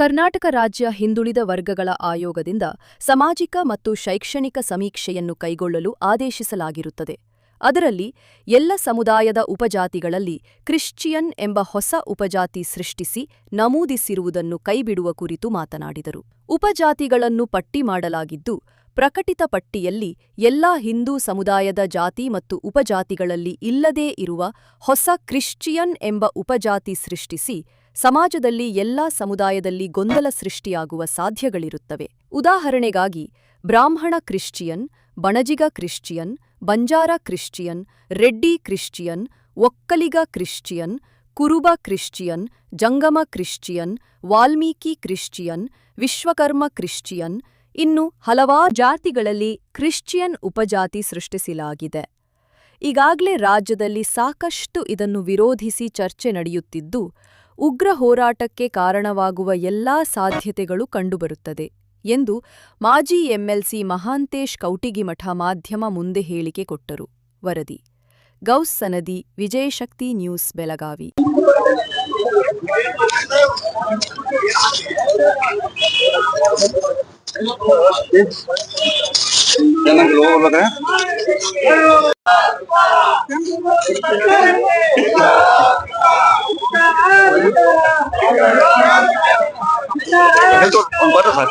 ಕರ್ನಾಟಕ ರಾಜ್ಯ ಹಿಂದುಳಿದ ವರ್ಗಗಳ ಆಯೋಗದಿಂದ ಸಾಮಾಜಿಕ ಮತ್ತು ಶೈಕ್ಷಣಿಕ ಸಮೀಕ್ಷೆಯನ್ನು ಕೈಗೊಳ್ಳಲು ಆದೇಶಿಸಲಾಗಿರುತ್ತದೆ. ಅದರಲ್ಲಿ ಎಲ್ಲ ಸಮುದಾಯದ ಉಪಜಾತಿಗಳಲ್ಲಿ ಕ್ರಿಶ್ಚಿಯನ್ ಎಂಬ ಹೊಸ ಉಪಜಾತಿ ಸೃಷ್ಟಿಸಿ ನಮೂದಿಸಿರುವುದನ್ನು ಕೈಬಿಡುವ ಕುರಿತು ಮಾತನಾಡಿದರು. ಉಪಜಾತಿಗಳನ್ನು ಪಟ್ಟಿ ಮಾಡಲಾಗಿದ್ದು, ಪ್ರಕಟಿತ ಪಟ್ಟಿಯಲ್ಲಿ ಎಲ್ಲಾ ಹಿಂದೂ ಸಮುದಾಯದ ಜಾತಿ ಮತ್ತು ಉಪಜಾತಿಗಳಲ್ಲಿ ಇಲ್ಲದೇ ಇರುವ ಹೊಸ ಕ್ರಿಶ್ಚಿಯನ್ ಎಂಬ ಉಪಜಾತಿ ಸೃಷ್ಟಿಸಿ ಸಮಾಜದಲ್ಲಿ ಎಲ್ಲಾ ಸಮುದಾಯದಲ್ಲಿ ಗೊಂದಲ ಸೃಷ್ಟಿಯಾಗುವ ಸಾಧ್ಯಗಳಿರುತ್ತವೆ. ಉದಾಹರಣೆಗಾಗಿ, Brahmana Christian, Banajiga Christian, Banjara Christian, Reddy Christian, Okkaliga Christian, Kuruba Christian, Jangama Christian, Valmiki Christian, Vishwakarma Christian, ಇನ್ನು ಹಲವಾರು ಜಾತಿಗಳಲ್ಲಿ ಕ್ರಿಶ್ಚಿಯನ್ ಉಪಜಾತಿ ಸೃಷ್ಟಿಸಲಾಗಿದೆ. ಈಗಾಗಲೇ ರಾಜ್ಯದಲ್ಲಿ ಸಾಕಷ್ಟು ಇದನ್ನು ವಿರೋಧಿಸಿ ಚರ್ಚೆ ನಡೆಯುತ್ತಿದ್ದು ಉಗ್ರ ಹೋರಾಟಕ್ಕೆ ಕಾರಣವಾಗುವ ಎಲ್ಲಾ ಸಾಧ್ಯತೆಗಳು ಕಂಡುಬರುತ್ತದೆ ಎಂದು ಮಾಜಿ ಎಂಎಲ್ಸಿ ಮಹಾಂತೇಶ್ ಕೌಟಿಗಿಮಠ ಮಾಧ್ಯಮ ಮುಂದೆ ಹೇಳಿಕೆ ಕೊಟ್ಟರು. ವರದಿ ಗೌಸ್ ಸನದಿ ವಿಜಯಶಕ್ತಿ ನ್ಯೂಸ್, ಬೆಳಗಾವಿ. ಒಂದು ಸರ್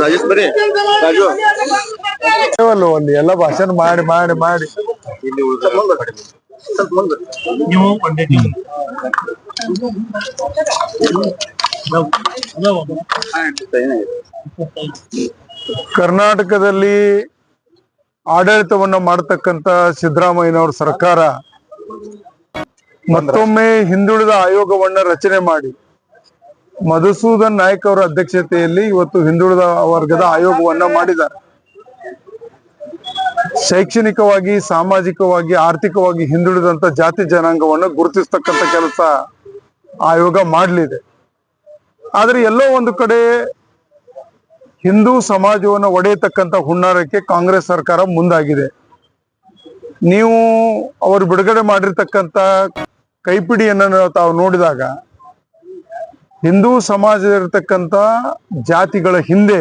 ರಾಜೇಶ್ ಬರ್ರಿ ರಾಜು. ಎಲ್ಲ ಭಾಷಣ ಮಾಡಿ ಮಾಡಿ ಮಾಡಿ. ಇಲ್ಲಿ ಸ್ವಲ್ಪ ಮುಂದೆ. ನೀವು ಕೊಂಡಿದ್ದೀವಿ ಕರ್ನಾಟಕದಲ್ಲಿ ಆಡಳಿತವನ್ನ ಮಾಡತಕ್ಕಂತ ಸಿದ್ದರಾಮಯ್ಯನವ್ರ ಸರ್ಕಾರ ಮತ್ತೊಮ್ಮೆ ಹಿಂದುಳಿದ ಆಯೋಗವನ್ನ ರಚನೆ ಮಾಡಿ. ಮಧುಸೂದನ್ ನಾಯ್ಕ್ ಅವರ ಅಧ್ಯಕ್ಷತೆಯಲ್ಲಿ ಇವತ್ತು ಹಿಂದುಳಿದ ವರ್ಗದ ಆಯೋಗವನ್ನ ಮಾಡಿದ್ದಾರೆ. ಶೈಕ್ಷಣಿಕವಾಗಿ, ಸಾಮಾಜಿಕವಾಗಿ, ಆರ್ಥಿಕವಾಗಿ ಹಿಂದುಳಿದಂತ ಜಾತಿ ಜನಾಂಗವನ್ನು ಗುರುತಿಸ್ತಕ್ಕಂಥ ಕೆಲಸ ಆಯೋಗ ಮಾಡಲಿದೆ. ಆದ್ರೆ ಎಲ್ಲೋ ಒಂದು ಕಡೆ ಹಿಂದೂ ಸಮಾಜವನ್ನು ಒಡೆಯತಕ್ಕಂತ ಹುನ್ನಾರಕ್ಕೆ ಕಾಂಗ್ರೆಸ್ ಸರ್ಕಾರ ಮುಂದಾಗಿದೆ. ನೀವು ಅವರು ಬಿಡುಗಡೆ ಮಾಡಿರ್ತಕ್ಕಂಥ ಕೈಪಿಡಿಯನ್ನು ತಾವು ನೋಡಿದಾಗ ಹಿಂದೂ ಸಮಾಜದಲ್ಲಿರ್ತಕ್ಕಂಥ ಜಾತಿಗಳ ಹಿಂದೆ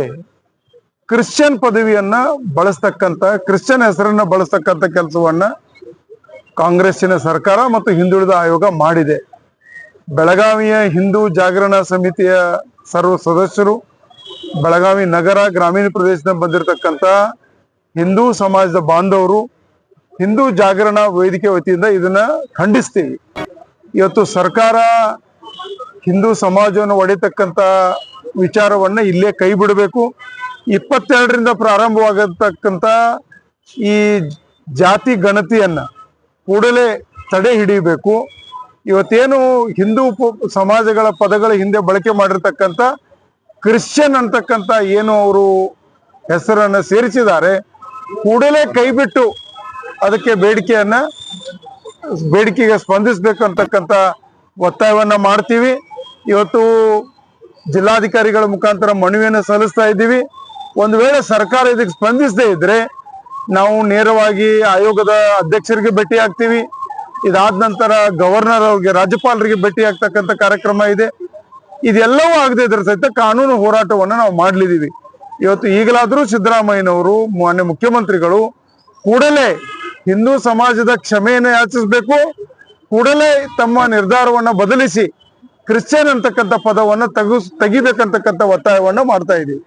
ಕ್ರಿಶ್ಚಿಯನ್ ಪದವಿಯನ್ನ ಬಳಸ್ತಕ್ಕಂಥ, ಕ್ರಿಶ್ಚಿಯನ್ ಹೆಸರನ್ನ ಬಳಸ್ತಕ್ಕಂಥ ಕೆಲಸವನ್ನ ಕಾಂಗ್ರೆಸ್ಸಿನ ಸರ್ಕಾರ ಮತ್ತು ಹಿಂದುಳಿದ ಆಯೋಗ ಮಾಡಿದೆ. ಬೆಳಗಾವಿಯ ಹಿಂದೂ ಜಾಗರಣ ಸಮಿತಿಯ ಸರ್ವ ಸದಸ್ಯರು, ಬೆಳಗಾವಿ ನಗರ ಗ್ರಾಮೀಣ ಪ್ರದೇಶದಿಂದ ಬಂದಿರತಕ್ಕಂಥ ಹಿಂದೂ ಸಮಾಜದ ಬಾಂಧವರು, ಹಿಂದೂ ಜಾಗರಣ ವೇದಿಕೆ ವತಿಯಿಂದ ಇದನ್ನ ಖಂಡಿಸ್ತೀವಿ. ಇವತ್ತು ಸರ್ಕಾರ ಹಿಂದೂ ಸಮಾಜವನ್ನು ಒಡೆತಕ್ಕಂತ ವಿಚಾರವನ್ನ ಇಲ್ಲೇ ಕೈ ಬಿಡಬೇಕು. ಇಪ್ಪತ್ತೆರಡರಿಂದ ಪ್ರಾರಂಭವಾಗತಕ್ಕಂತ ಈ ಜಾತಿ ಗಣತಿಯನ್ನ ಕೂಡಲೇ ತಡೆ ಹಿಡಿಯಬೇಕು ಇವತ್ತೇನು ಹಿಂದೂ ಸಮಾಜಗಳ ಪದಗಳ ಹಿಂದೆ ಬಳಕೆ ಮಾಡಿರ್ತಕ್ಕಂಥ ಕ್ರಿಶ್ಚಿಯನ್ ಅಂತಕ್ಕಂಥ ಏನು ಅವರು ಹೆಸರನ್ನು ಸೇರಿಸಿದ್ದಾರೆ. ಕೂಡಲೇ ಕೈಬಿಟ್ಟು ಅದಕ್ಕೆ ಬೇಡಿಕೆಯನ್ನ ಬೇಡಿಕೆಗೆ ಸ್ಪಂದಿಸಬೇಕು ಅಂತಕ್ಕಂಥ ಒತ್ತಾಯವನ್ನ ಮಾಡ್ತೀವಿ. ಇವತ್ತು ಜಿಲ್ಲಾಧಿಕಾರಿಗಳ ಮುಖಾಂತರ ಮನವಿಯನ್ನು ಸಲ್ಲಿಸ್ತಾ ಇದ್ದೀವಿ. ಒಂದು ವೇಳೆ ಸರ್ಕಾರ ಇದಕ್ಕೆ ಸ್ಪಂದಿಸದೇ ಇದ್ರೆ ನಾವು ನೇರವಾಗಿ ಆಯೋಗದ ಅಧ್ಯಕ್ಷರಿಗೆ ಭೇಟಿ ಆಗ್ತೀವಿ. ಇದಾದ ನಂತರ ಗವರ್ನರ್ ಅವ್ರಿಗೆ, ರಾಜ್ಯಪಾಲರಿಗೆ ಭೇಟಿ ಆಗ್ತಕ್ಕಂಥ ಕಾರ್ಯಕ್ರಮ ಇದೆ. ಇದೆಲ್ಲವೂ ಆಗದೇ ಇದ್ರ ಸಹಿತ ಕಾನೂನು ಹೋರಾಟವನ್ನ ನಾವು ಮಾಡಲಿದ್ದೀವಿ. ಇವತ್ತು ಈಗಲಾದರೂ ಸಿದ್ದರಾಮಯ್ಯನವರು, ಮಾನ್ಯ ಮುಖ್ಯಮಂತ್ರಿಗಳು ಕೂಡಲೇ ಹಿಂದೂ ಸಮಾಜದ ಕ್ಷಮೆಯನ್ನು ಯಾಚಿಸಬೇಕು? ಕೂಡಲೇ ತಮ್ಮ ನಿರ್ಧಾರವನ್ನು ಬದಲಿಸಿ ಕ್ರಿಶ್ಚಿಯನ್ ಅಂತಕ್ಕಂಥ ಪದವನ್ನು ತೆಗು, ತೆಗಿಬೇಕಂತಕ್ಕಂಥ ಒತ್ತಾಯವನ್ನ ಮಾಡ್ತಾ ಇದೀವಿ